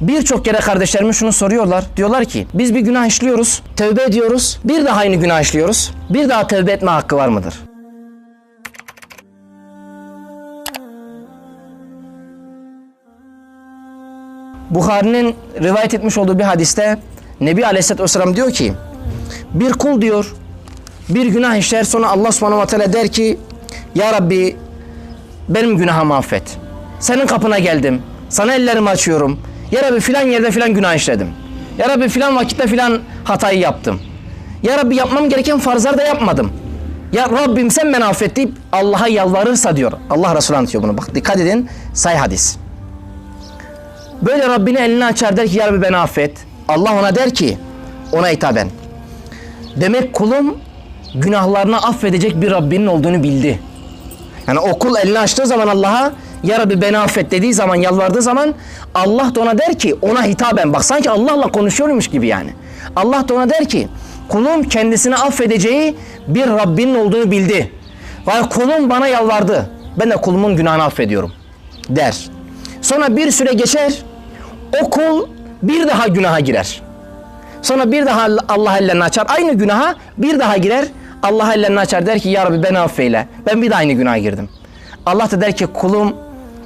Birçok kere kardeşlerime şunu soruyorlar. Diyorlar ki biz bir günah işliyoruz, tövbe ediyoruz, bir daha aynı günah işliyoruz. Bir daha tövbe etme hakkı var mıdır? Bukhari'nin rivayet etmiş olduğu bir hadiste Nebi Aleyhisselatü Vesselam diyor ki bir kul diyor bir günah işler sonra Allah subhanahu teala der ki Ya Rabbi benim günahımı affet. Senin kapına geldim. Sana ellerimi açıyorum. Ya Rabbi filan yerde filan günah işledim. Ya Rabbi filan vakitte filan hatayı yaptım. Ya Rabbi yapmam gereken farzlar da yapmadım. Ya Rabbim sen beni affet deyip Allah'a yalvarırsa diyor. Allah Resulü anlatıyor bunu. Bak dikkat edin. Say hadis. Böyle Rabbine elini açar der ki ya Rabbi beni affet. Allah ona der ki ona hitaben. Demek kulum günahlarını affedecek bir Rabbinin olduğunu bildi. Yani o kul elini açtığı zaman Allah'a ya Rabbi beni affet dediği zaman yalvardığı zaman Allah da ona der ki ona hitaben bak sanki Allah'la konuşuyormuş gibi yani. Allah da ona der ki kulum kendisini affedeceği bir Rabbinin olduğunu bildi. Ve kulum bana yalvardı. Ben de kulumun günahını affediyorum der. Sonra bir süre geçer o kul bir daha günaha girer. Sonra bir daha Allah ellerini açar. Aynı günaha bir daha girer. Allah ellerini açar der ki ya Rabbi beni affeyle. Ben bir daha aynı günaha girdim. Allah da der ki kulum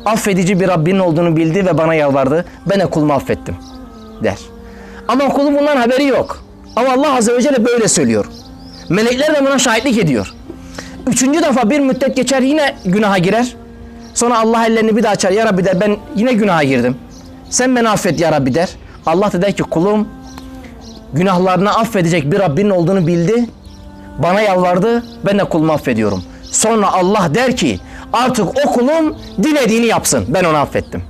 affedici bir Rabbinin olduğunu bildi ve bana yalvardı. Ben de kulumu affettim der. Ama kulun bundan haberi yok. Ama Allah Azze ve Celle böyle söylüyor. Melekler de buna şahitlik ediyor. Üçüncü defa bir müddet geçer yine günaha girer. Sonra Allah ellerini bir daha açar. Ya Rabbi der ben yine günaha girdim. Sen beni affet ya Rabbi der. Allah da der ki kulum günahlarını affedecek bir Rabbinin olduğunu bildi. Bana yalvardı. Ben de kulumu affediyorum. Sonra Allah der ki artık o kulum dilediğini yapsın. Ben onu affettim.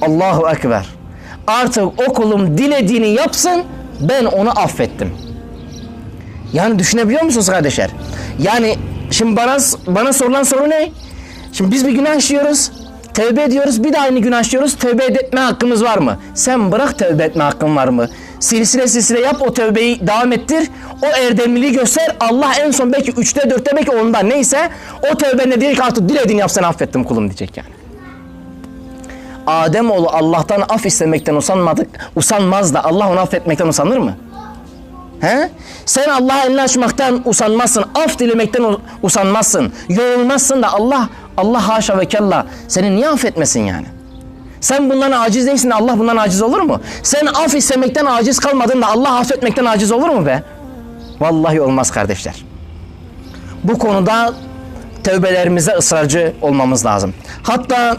Allahu Ekber. Artık o kulum dilediğini yapsın. Ben onu affettim. Yani düşünebiliyor musunuz kardeşler? Yani şimdi bana bana sorulan soru ne? Şimdi biz bir günah işliyoruz. Tevbe ediyoruz. Bir de aynı günah işliyoruz. Tevbe etme hakkımız var mı? Sen bırak tevbe etme hakkın var mı? Silsile silsile yap o tevbeyi devam ettir. O erdemliliği göster. Allah en son belki üçte dörtte belki onda neyse o tevbenle diyecek artık dilediğini yap sen affettim kulum diyecek yani. Ademoğlu Allah'tan af istemekten usanmadık, usanmaz da Allah onu affetmekten usanır mı? He? Sen Allah'a elini açmaktan usanmazsın. Af dilemekten usanmazsın. Yorulmazsın da Allah Allah haşa ve kella seni niye affetmesin yani? Sen bundan aciz değilsin de Allah bundan aciz olur mu? Sen af istemekten aciz kalmadın da Allah affetmekten aciz olur mu be? Vallahi olmaz kardeşler. Bu konuda tövbelerimize ısrarcı olmamız lazım. Hatta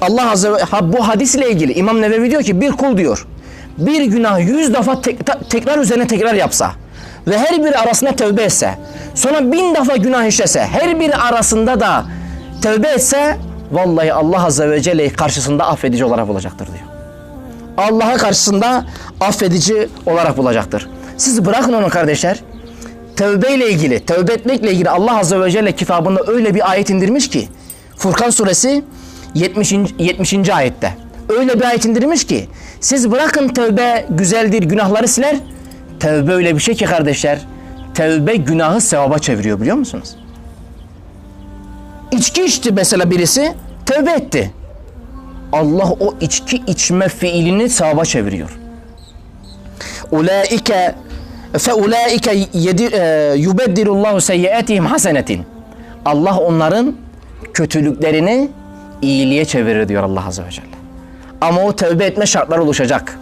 Allah Azze ve ha, bu hadis ile ilgili İmam Nevevi diyor ki bir kul diyor bir günah yüz defa tek, tekrar üzerine tekrar yapsa ve her biri arasında tövbe etse sonra bin defa günah işlese her biri arasında da tövbe etse vallahi Allah Azze ve Celle karşısında affedici olarak bulacaktır diyor. Allah'a karşısında affedici olarak bulacaktır. Siz bırakın onu kardeşler. Tövbe ile ilgili, tövbe etmekle ilgili Allah Azze ve Celle kitabında öyle bir ayet indirmiş ki Furkan suresi 70. 70. ayette öyle bir ayet indirmiş ki siz bırakın tövbe güzeldir günahları siler. Tövbe öyle bir şey ki kardeşler tövbe günahı sevaba çeviriyor biliyor musunuz? İçki içti mesela birisi tövbe etti. Allah o içki içme fiilini sevaba çeviriyor. Ulaike fe ulaike yubeddilullahu seyyiatihim hasenetin. Allah onların kötülüklerini iyiliğe çevirir diyor Allah Azze ve Celle. Ama o tövbe etme şartları oluşacak.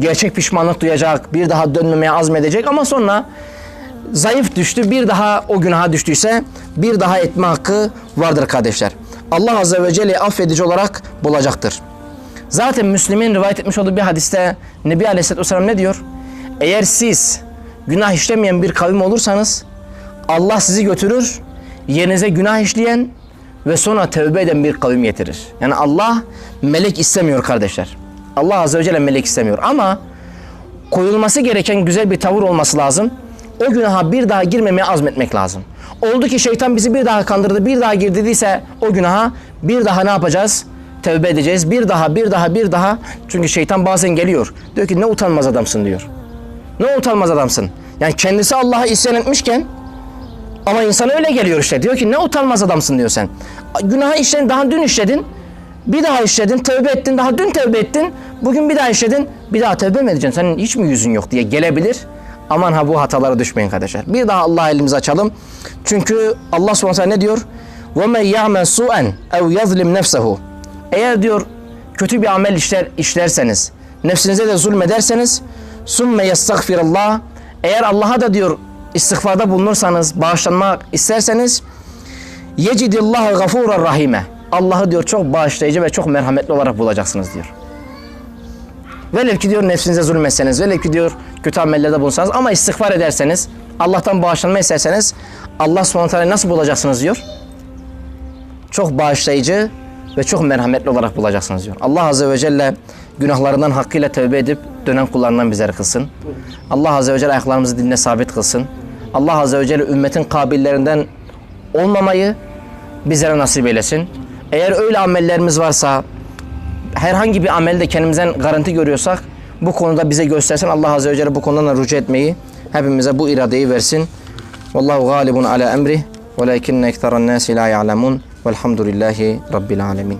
Gerçek pişmanlık duyacak, bir daha dönmemeye azmedecek ama sonra zayıf düştü, bir daha o günaha düştüyse bir daha etme hakkı vardır kardeşler. Allah Azze ve Celle affedici olarak bulacaktır. Zaten Müslim'in rivayet etmiş olduğu bir hadiste Nebi Aleyhisselatü Vesselam ne diyor? Eğer siz günah işlemeyen bir kavim olursanız Allah sizi götürür, yerinize günah işleyen ve sonra tövbe eden bir kavim getirir. Yani Allah melek istemiyor kardeşler. Allah Azze ve Celle melek istemiyor ama koyulması gereken güzel bir tavır olması lazım. O günaha bir daha girmemeye azmetmek lazım. Oldu ki şeytan bizi bir daha kandırdı, bir daha girdiyse o günaha bir daha ne yapacağız? Tövbe edeceğiz. Bir daha, bir daha, bir daha. Çünkü şeytan bazen geliyor. Diyor ki ne utanmaz adamsın diyor. Ne utanmaz adamsın. Yani kendisi Allah'a isyan etmişken ama insan öyle geliyor işte. Diyor ki ne utanmaz adamsın diyor sen. Günahı işledin daha dün işledin. Bir daha işledin, tövbe ettin, daha dün tövbe ettin. Bugün bir daha işledin, bir daha tövbe mi edeceksin? Senin hiç mi yüzün yok diye gelebilir. Aman ha bu hatalara düşmeyin kardeşler. Bir daha Allah elimizi açalım. Çünkü Allah subhanahu wa ta'ala ne diyor? وَمَنْ يَعْمَنْ سُوءًا اَوْ يَظْلِمْ نَفْسَهُ Eğer diyor kötü bir amel işler, işlerseniz, nefsinize de zulmederseniz, ثُمَّ يَسْتَغْفِرَ اللّٰهِ Eğer Allah'a da diyor istiğfarda bulunursanız, bağışlanmak isterseniz, yecidillahu gafuran rahime. Allah'ı diyor çok bağışlayıcı ve çok merhametli olarak bulacaksınız diyor. Velev ki diyor nefsinize zulmetseniz, velev ki diyor kötü amellerde bulunsanız ama istiğfar ederseniz, Allah'tan bağışlanma isterseniz Allah subhanahu nasıl bulacaksınız diyor. Çok bağışlayıcı ve çok merhametli olarak bulacaksınız diyor. Allah azze ve celle günahlarından hakkıyla tövbe edip dönen kullarından bizleri kılsın. Allah azze ve celle ayaklarımızı dinle sabit kılsın. Allah azze ve celle ümmetin kabillerinden olmamayı bizlere nasip eylesin. Eğer öyle amellerimiz varsa, herhangi bir amelde kendimizden garanti görüyorsak, bu konuda bize göstersin. Allah Azze ve Celle bu konudan da rücu etmeyi, hepimize bu iradeyi versin. Vallahu galibun ala emri, velakinne ekteran nasi la ya'lemun. Velhamdülillahi Rabbil alemin.